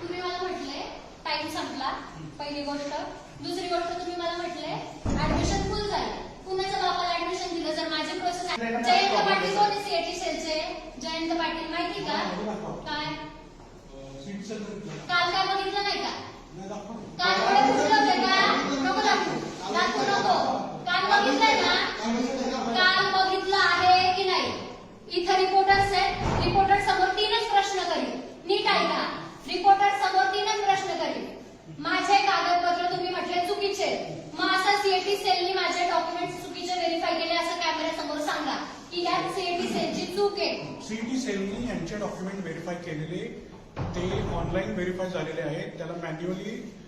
तुम्ही मला म्हटले टाइम संपला पहिली गोष्ट. दुसरी गोष्ट तुम्ही मला म्हटले ऍडमिशन फुल झाले. कुणाच्या बापाला ऍडमिशन दिलं जर माझी प्रोसेस जयंत पाटील कोण सीएटी सेलचे जयंत पाटील माहिती का? काय? काल काय बघितलं नाही का? काल थोडे फुटले होते का? नको दाखवू. दाखवू नको. काल बघितलंय ना? काल बघितलं आहे की नाही? इथं रिपोर्टर्स आहेत. रिपोर्टर समोर तीनच प्रश्न करील नीट ऐका. रिपोर्टर समोर तीनच प्रश्न करील माझे कागदपत्र तुम्ही म्हटले चुकीचे. आहेत. मग असं सीएटी सेलनी माझे डॉक्युमेंट चुकीचे व्हेरीफाय केले असं कॅमेऱ्यासमोर सांगा. की ह्या सीएटी सेलची चूक आहे. सीईटी सेलनी यांचे डॉक्युमेंट व्हेरीफाय केलेले ते ऑनलाईन व्हेरीफाय झालेले आहेत. त्याला मॅन्युअली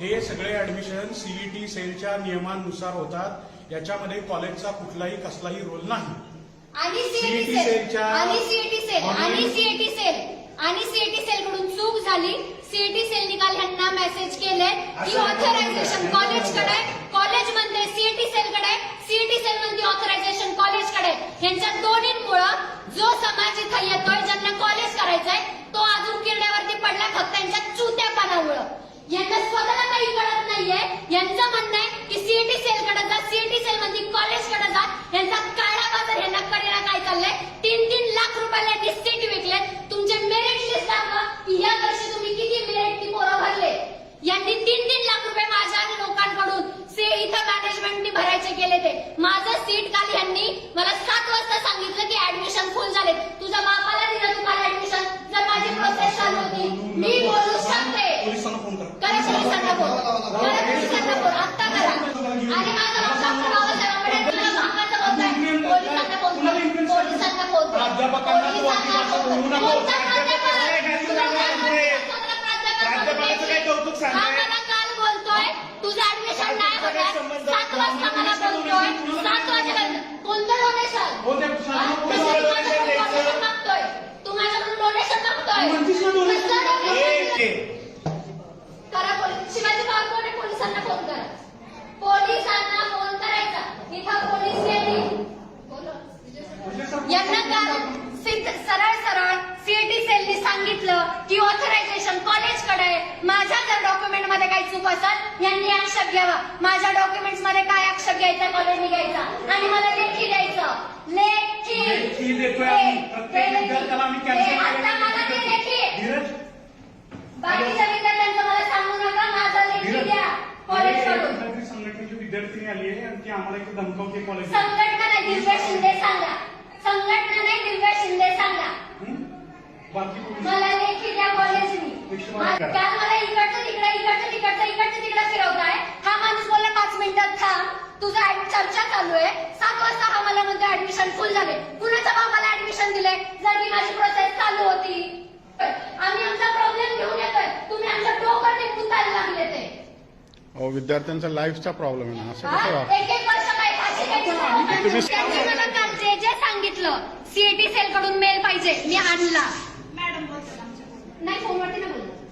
हे सगळे ऍडमिशन सीईटी सेलच्या नियमानुसार होतात. याच्यामध्ये कॉलेजचा कुठलाही कसलाही रोल नाही. आणि सीएटी CET सेल सेलच्या आणि सीएटी सेल आणि सीएटी सेल आणि सीएटी सेल कडून चूक झाली सीएटी सेल निकाल ह्यांना मेसेज केले की ऑथरायझेशन नाही. कॉलेजकडे कॉलेज म्हणते सीएटी सेलकडे सीएटी सेल म्हणते ऑथरायझेशन कॉलेजकडे ह्यांच्या दोन्हींमुळं जो समाज इथं येतोय ज्यांना कॉलेज करायचंय तो अजून किरड्यावरती पडला फक्त यांच्या चुत्यापणामुळं यांना स्वतःला काही कळत नाहीये. यांचं म्हणणं आहे की सीईटी सेल कडे जा सीएटी सेल मध्ये कॉलेजकडे जा. यांचा काळा बाजार यांना कडेला काय चाललंय? तीन तीन लाख रुपयाला यांनी सीट विकले तुमचे मेरिट लिस्ट दाखवा की या वर्षी तुम्ही किती मेरिट ती पोरं भरले? यांनी तीन तीन लाख रुपये माझ्या लोकांकडून से इथं मॅनेजमेंटनी भरायचे केले ते. माझं सीट काल यांनी मला सात वाजता सांगितलं की ऍडमिशन फुल झाले तुझ्या बापाला दिलं तुम्हाला ऍडमिशन जर माझी प्रोसेस चालू होती मी सात वाजता मला बोलतोय सात वाजेपर्यंत कोणतं डोनेशन हो, ते डोनेशन द्यायचं. मागतोय तू माझ्याकडून डोनेशन मागतोय म्हणतीस ना donation? कसलं donation? ए, ए. करा पोलीस शिवाजी बाग कोण आहे पोलिसांना फोन करा पोलिसांना फोन करायचा इथं पोलीस येतील यांना काल सिद्ध- सरळ सरळ सीएटी सेलनी सांगितलं की ऑथरायझेशन कॉलेजकडे आहे. माझ्या जर डॉक्युमेंटमध्ये काही चूक असेल यांनी आक्षेप घ्यावा. माझ्या डॉक्युमेंट्समध्ये काय आक्षेप घ्यायचा कॉलेजने घ्यायचा? आणि मला लेखी द्यायचं. लेखी. लेखी देतोय आम्ही. ते- प्रत्येक ते- विद्यार्थ्याला आम्ही ते cancel आता मला ते लेखी. धीरज. बाकीच्या विद्यार्थ्यांचं मला सांगू नका माझा लेखी धीरज. द्या. कॉलेजकडून कुठल्यातरी संघटनेची विद्यार्थिनी आली आहे आणि ती आम्हाला इथे धमकावते कॉलेज संघटना नाही दिव्या शिंदे सांगा. संघटना नाही दिव्या शिंदे सांगा. बाकी मला लेखी मला इकडचं तिकडं इकडचं तिकडचं इकडचं तिकडं फिरवताय. हा माणूस बोलला पाच मिनिटात थांब. तुझा ऍड- चर्चा चालू आहे. सात वाजता हा मला म्हणतो ऍडमिशन फुल झाले. कुणाच्या बाबाला ऍडमिशन दिले जर की माझी प्रोसेस चालू होती आम्ही आमचा प्रॉब्लेम घेऊन येतोय. तुम्ही आमच्या डोकं टिपून द्यायला लागले ते. अहो विद्यार्थ्यांचा लाईफचा प्रॉब्लेम आहे ना. असं कसं? हा? वाटतं एक एक वर्ष काय फाशी घ्यायची त्यांनी मला काल जे जे सांगितलं सीएटी सेल कडून मेल पाहिजे. मी आणला नाही फोनवरती नाही बोलत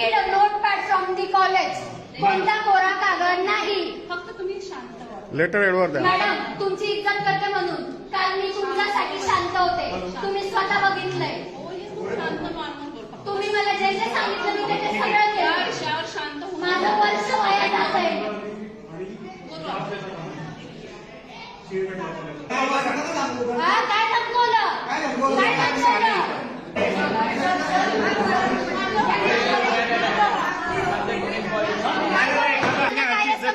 a notepad from the college कोणता कोरा कागद नाही. फक्त तुम्ही शांत व्हा. लेटर एडवर द्या. मॅडम तुमची इज्जत करते म्हणून. काल मी तुमच्यासाठी शांत होते. तुम्ही स्वतः बघितलंय हो, हे खूप शांत नॉर्मल बोल फक्त तुम्ही मला जे जे सांगितलं मी ते ते सगळं त्या केलं विषयावर शांत होऊन माझं वर्ष वाया जात आहे बाबा, हा, काय धमकवलं काय धमकवलं काय असतं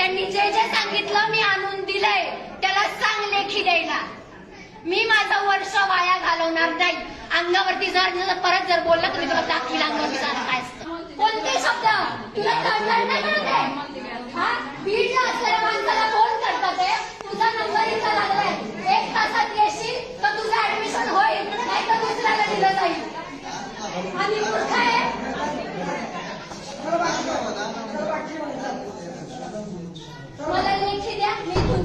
त्यांनी जे जे सांगितलं मी आणून दिलंय त्याला सांग लेखी द्यायला. मी माझं वर्ष वाया घालवणार नाही. अंगावरती जर परत जर बोलला तुम्ही तुला दाखील अंगावरती जाणार काय कोणते शब्द? तुला कळणार नाही हा? बीडला असलेल्या माणसाला फोन करतात ते तुझा नंबर इथं लागलाय. एक तासात येशील तर तुझं ऍडमिशन होईल. नाही तर दुसऱ्याला दिलं जाईल. आणि मूर्ख आहे मला लेखी द्या मी इथून